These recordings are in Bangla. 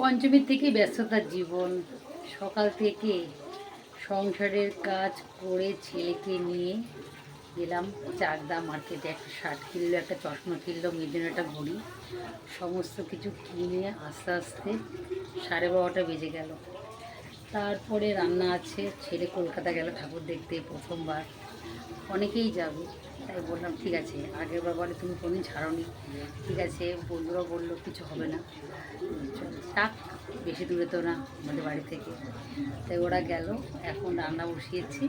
পঞ্চমীর থেকে ব্যস্ততার জীবন। সকাল থেকে সংসারের কাজ করে ছেলেকে নিয়ে গেলাম চাকদা মার্কেটে। একটা শার্ট কিনলো, একটা চশমা কিনলো, মেয়েদের একটা ঘড়ি। সমস্ত কিছু কিনে আস্তে আস্তে সাড়ে বারোটা বেজে গেল। তারপরে রান্না আছে, ছেলে কলকাতা গেল, ঠাকুর দেখতে প্রথমবার। অনেকেই যাবে। তাই বললাম, ঠিক আছে, আগের বার বলে তুমি কোনদিন ছাড়নি। ঠিক আছে বন্ধুরা বলল, কিছু হবে না। থাক, বেশি দূরে তো না, আমাদের বাড়ি থেকে। তাই ওরা গেল, এখন রান্না বসিয়েছি।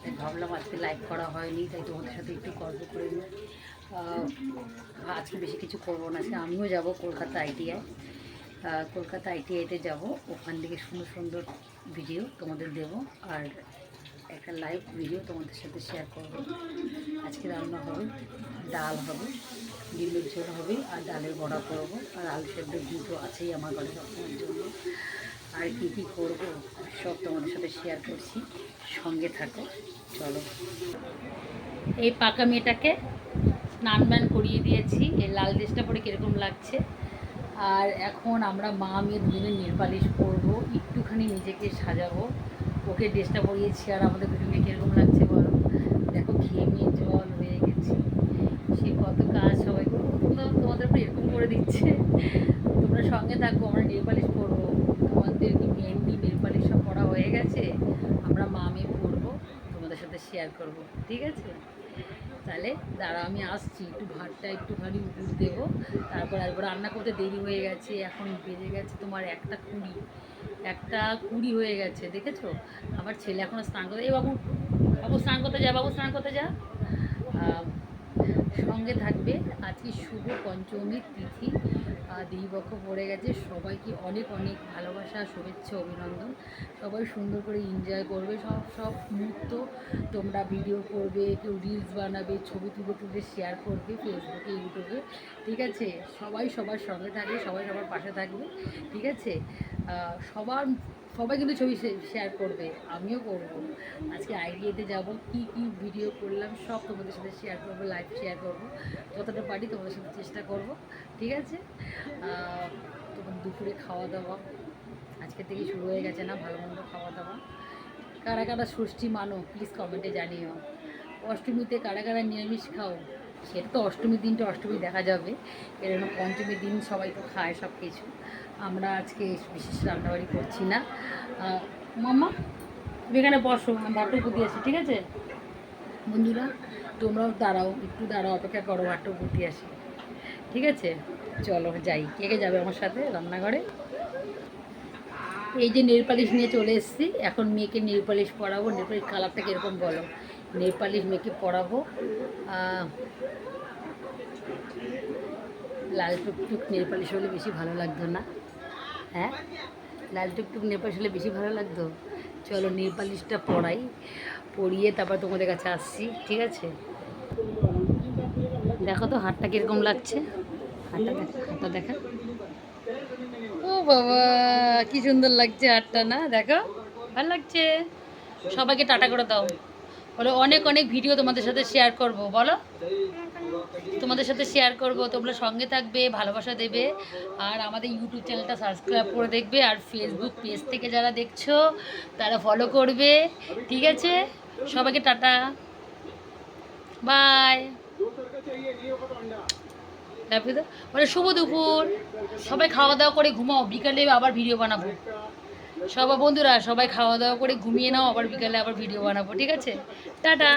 তাই ভাবলাম আজকে লাইভ করা হয়নি, তাই তোমাদের সাথে একটু গল্প করে নিই। আজকে বেশি কিছু করব না আজকে আমিও যাব কলকাতা আইটিআই কলকাতা আইটিআইতে যাব, ওখান থেকে সুন্দর সুন্দর ভিডিও তোমাদের দেব, আর একটা লাইভ ভিডিও তোমাদের সাথে শেয়ার করব। আজকে রান্না হবে, ডাল হবে, ডিমের ঝোল হবে আর ডালের বড়া করব। আর আলু সেদ্ধ দুটো আছেই আমার ঘরে সবসময়ের জন্য। আর কী কী করব সব তোমাদের সাথে শেয়ার করছি। সঙ্গে থাকো, চলো। এই পাকা মেয়েটাকে স্নান ম্যান করিয়ে দিয়েছি। এই লাল ড্রেসটা পরে কীরকম লাগছে? আর এখন আমরা মা মেয়ে দুজনে নির্পালিশ করব, একটুখানি নিজেকে সাজাবো। ওকে ড্রেসটা পরিয়েছি আর আমাদের দুজনে কীরকম লাগছে বলো? দেখো, খেয়ে জল হয়ে গেছে সে কত কাজ সবাই করব তোমরা তোমাদের উপর এরকম করে দিচ্ছে তোমরা সঙ্গে থাকো আমরা নির্পালিশ করব তোমাদের কি মেহেন্দি নির্পালিশ সব করা হয়ে গেছে আমরা মা মেয়ে পরবো তোমাদের সাথে শেয়ার করব, ঠিক আছে? তাহলে দাঁড়া আমি আসছি, একটু ভাতটা একটুখানি উপর দেবো, তারপর একবার রান্না করতে দেরি হয়ে গেছে, এখন বেজে গেছে তোমার একটা কুড়ি একটা কুড়ি হয়ে গেছে, দেখেছ? আমার ছেলে এখনও স্নান করতে এই বাবু বাবু স্নান করতে যা, বাবু স্নান করতে যা। সঙ্গে থাকবে। আজকে শুভ পঞ্চমীর তিথি। দেবীপক্ষ পড়ে গেছে। সবাইকে অনেক অনেক ভালোবাসা, শুভেচ্ছা, অভিনন্দন। সবাই সুন্দর করে এনজয় করবে। সব সব মুহূর্ত তোমরা ভিডিও করবে, কেউ রিলস বানাবে, ছবি তুলে তুলে শেয়ার করবে ফেসবুকে ইউটিউবে ঠিক আছে? সবাই সবার সঙ্গে থাকবে, সবাই সবার পাশে থাকবে। ঠিক আছে? সবার সবাই কিন্তু ছবি শেয়ার করবে, আমিও করব। আজকে আইডিয়াতে যাব, কি কি ভিডিও করলাম, সব তোমাদের সাথে শেয়ার করব লাইভ শেয়ার করব, যতটা পারি তোমাদের সাথে চেষ্টা করব, ঠিক আছে? তখন দুপুরে খাওয়া দাওয়া আজকে থেকে শুরু হয়ে গেছে না, ভালো মন্দ খাওয়া দাওয়া কারা কারা ষষ্ঠী মানো প্লিজ কমেন্টে জানিও। অষ্টমীতে কারা কারা নিরামিষ খাও? সেটা তো অষ্টমীর দিনটা অষ্টমী দেখা যাবে। এর পঞ্চমীর দিন সবাই তো খায় সব কিছু আমরা আজকে বিশেষ রান্নাবাড়ি করছি না। মাম্মা এখানে বসো ভাতটা উপর আসি ঠিক আছে? বন্ধুরা, তোমরাও দাঁড়াও, একটু দাঁড়াও, অপেক্ষা করো ভাতটা উপর আসি। ঠিক আছে? চলো, যাই। কে কে যাবে আমার সাথে? রান্নাঘরে? এই যে নেল পালিশ নিয়ে চলে এসেছি, এখন মেয়েকে নেল পালিশ পরাবো, নেল পালিশ কালারটা কীরকম বলো? নেল পালিশ মেয়েকে পরাবো লাল টুকটুক নেল পালিশ হলে বেশি ভালো লাগতো না। হ্যাঁ? লাল টুকটুক নেল পালিশ হলে বেশি ভালো লাগতো? চলো নেল পালিশটা পরাই, পরিয়ে তারপর তোমাদের কাছে আসছি, ঠিক আছে? দেখো তো হাতটা কীরকম লাগছে। হাতটা দেখা হাতটা দেখা। ও বাবা! কি সুন্দর লাগছে হাতটা না? দেখো, ভালো লাগছে। সবাইকে টাটা করে দাও। বলো, অনেক অনেক ভিডিও তোমাদের সাথে শেয়ার করব, বলো। তোমাদের সাথে শেয়ার করব, তোমরা সঙ্গে থাকবে, ভালোবাসা দেবে, আর আমাদের ইউটিউব চ্যানেলটা সাবস্ক্রাইব করে দেখবে, আর ফেসবুক পেজ থেকে যারা দেখছ, তারা ফলো করবে, ঠিক আছে? সবাইকে টাটা। বাই তো মানে শুভ দুপুর, সবাই খাওয়া দাওয়া করে ঘুমাও, বিকালে আবার ভিডিও বানাবো। সবাই বন্ধুরা, সবাই খাওয়া দাওয়া করে ঘুমিয়ে নাও, আবার বিকালে আবার ভিডিও বানাবো, ঠিক আছে? টাটা।